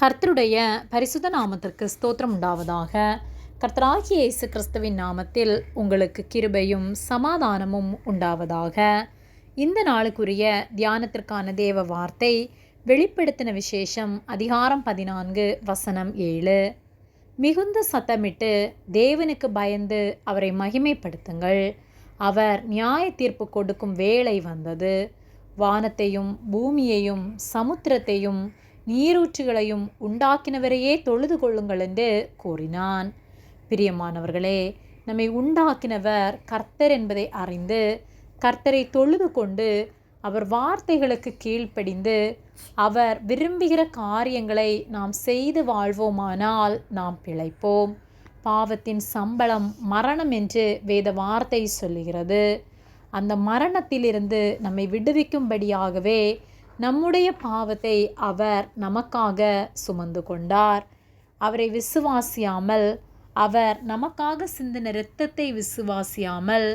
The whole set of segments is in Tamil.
கர்த்தருடைய பரிசுத நாமத்திற்கு ஸ்தோத்திரம் உண்டாவதாக. கர்த்தராகிய இயேசு கிறிஸ்துவின் நாமத்தில் உங்களுக்கு கிருபையும் சமாதானமும் உண்டாவதாக. இந்த நாளுக்குரிய தியானத்திற்கான தேவ வார்த்தை வெளிப்படுத்தின விசேஷம் அதிகாரம் பதினான்கு வசனம் ஏழு. மிகுந்த சத்தமிட்டு தேவனுக்கு பயந்து அவரை மகிமைப்படுத்துங்கள். அவர் நியாய தீர்ப்பு கொடுக்கும் வேலை வந்தது. வானத்தையும் பூமியையும் சமுத்திரத்தையும் நீரூற்றுகளையும் உண்டாக்கினவரையே தொழுது கொள்ளுங்கள் என்று கூறினான். பிரியமானவர்களே நம்மை உண்டாக்கினவர் கர்த்தர் என்பதை அறிந்து கர்த்தரை தொழுது கொண்டு அவர் வார்த்தைகளுக்கு கீழ்ப்படிந்து அவர் விரும்புகிற காரியங்களை நாம் செய்து வாழ்வோமானால் நாம் பிழைப்போம். பாவத்தின் சம்பளம் மரணம் என்று வேத வார்த்தை சொல்லுகிறது. அந்த மரணத்திலிருந்து நம்மை விடுவிக்கும்படியாகவே நம்முடைய பாவத்தை அவர் நமக்காக சுமந்து கொண்டார். அவரை விசுவாசியாமல் அவர் நமக்காக சிந்தின இரத்தத்தை விசுவாசியாமல்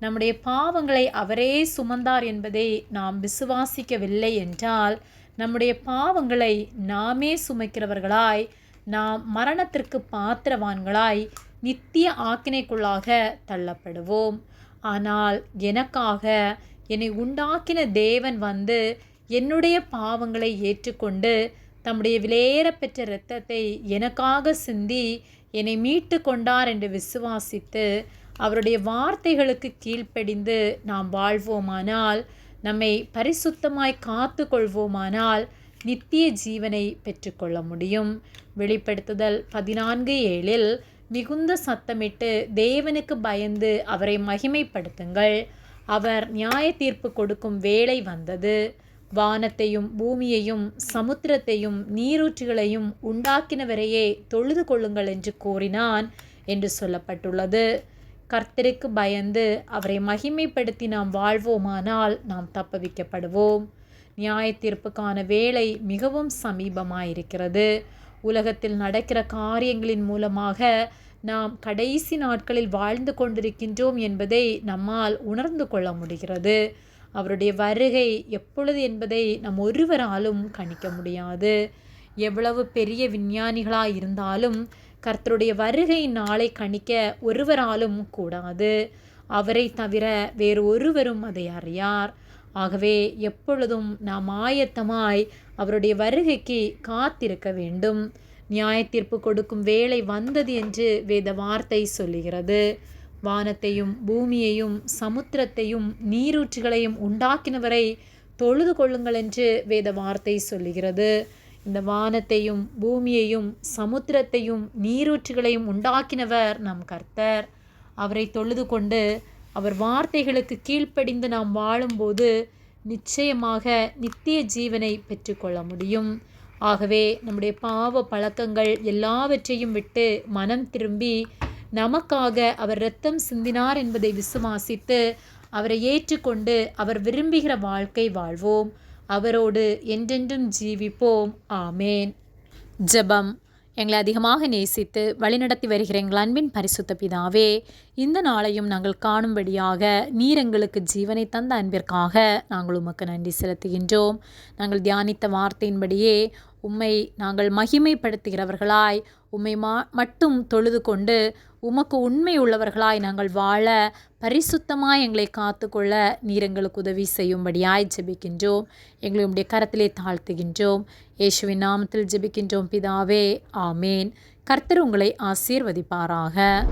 நம்முடைய பாவங்களை அவரே சுமந்தார் என்பதை நாம் விசுவாசிக்கவில்லை என்றால் நம்முடைய பாவங்களை நாமே சுமைக்கிறவர்களாய் நாம் மரணத்திற்கு பாத்திரவான்களாய் நித்திய ஆக்கினைக்குள்ளாக தள்ளப்படுவோம். ஆனால் எனக்காக என்னை உண்டாக்கின தேவன் வந்து என்னுடைய பாவங்களை ஏற்றுக்கொண்டு தம்முடைய விலையேறப்பெற்ற இரத்தத்தை எனக்காக சிந்தி என்னை மீட்டு கொண்டார் என்று விசுவாசித்து அவருடைய வார்த்தைகளுக்கு கீழ்ப்படிந்து நாம் வாழ்வோமானால் நம்மை பரிசுத்தமாய் காத்து கொள்வோமானால் நித்திய ஜீவனை பெற்றுக்கொள்ள முடியும். வெளிப்படுத்துதல் பதினான்கு ஏழில் மிகுந்த சத்தமிட்டு தேவனுக்கு பயந்து அவரை மகிமைப்படுத்துங்கள். அவர் நியாய தீர்ப்பு கொடுக்கும் வேலை வந்தது. வானத்தையும் பூமியையும் சமுத்திரத்தையும் நீரூற்றுகளையும் உண்டாக்கினவரையே தொழுது கொள்ளுங்கள் என்று கூறினான் என்று சொல்லப்பட்டுள்ளது. கர்த்தருக்கு பயந்து அவரை மகிமைப்படுத்தி நாம் வாழ்வோமானால் நாம் தப்பவிக்கப்படுவோம். நியாய தீர்ப்புக்கான வேலை மிகவும் சமீபமாயிருக்கிறது. உலகத்தில் நடக்கிற காரியங்களின் மூலமாக நாம் கடைசி நாட்களில் வாழ்ந்து கொண்டிருக்கின்றோம் என்பதை நம்மால் உணர்ந்து கொள்ள முடிகிறது. அவருடைய வருகை எப்பொழுது என்பதை நம் ஒருவராலும் கணிக்க முடியாது. எவ்வளவு பெரிய விஞ்ஞானிகளாக இருந்தாலும் கர்த்தருடைய வருகை நாளை கணிக்க ஒருவராலும் கூடாது. அவரை தவிர வேறு ஒருவரும் அதை அறியார். ஆகவே எப்பொழுதும் நாம் ஆயத்தமாய் அவருடைய வருகைக்கு காத்திருக்க வேண்டும். நியாயத்தீர்ப்பு கொடுக்கும் வேலை வந்தது என்று வேத வார்த்தை சொல்லுகிறது. வானத்தையும் பூமியையும் சமுத்திரத்தையும் நீரூற்றுகளையும் உண்டாக்கினவரை தொழுது கொள்ளுங்கள் என்று வேத வார்த்தை சொல்லுகிறது. இந்த வானத்தையும் பூமியையும் சமுத்திரத்தையும் நீரூற்றுகளையும் உண்டாக்கினவர் நம் கர்த்தர். அவரை தொழுது கொண்டு அவர் வார்த்தைகளுக்கு கீழ்ப்படிந்து நாம் வாழும்போது நிச்சயமாக நித்திய ஜீவனை பெற்றுக்கொள்ள முடியும். ஆகவே நம்முடைய பாவ பழக்கங்கள் எல்லாவற்றையும் விட்டு மனம் திரும்பி நமக்காக அவர் இரத்தம் சிந்தினார் என்பதை விசுவாசித்து அவரை ஏற்றுக்கொண்டு அவர் விரும்புகிற வாழ்க்கை வாழ்வோம். அவரோடு என்றென்றும் ஜீவிப்போம். ஆமேன். ஜெபம். எங்களை அதிகமாக நேசித்து வழிநடத்தி வருகிற எங்கள் அன்பின் பரிசுத்த பிதாவே இந்த நாளையும் நாங்கள் காணும்படியாக நீர் எங்களுக்கு ஜீவனை தந்த அன்பிற்காக நாங்கள் உமக்கு நன்றி செலுத்துகின்றோம். நாங்கள் தியானித்த வார்த்தையின்படியே உம்மை நாங்கள் மகிமைப்படுத்துகிறவர்களாய் உம்மை மா மட்டும் தொழுது கொண்டு உமக்கு உண்மை உள்ளவர்களாய் நாங்கள் வாழ பரிசுத்தமாக எங்களை காத்துக்கொள்ள நீர் எங்களுக்கு உதவி செய்யும்படியாய் ஜெபிக்கின்றோம். எங்களை உடைய கரத்திலே தாழ்த்துகின்றோம். இயேசுவின் நாமத்தில் ஜெபிக்கின்றோம் பிதாவே. ஆமேன். கர்த்தர் உங்களை ஆசீர்வதிப்பாராக.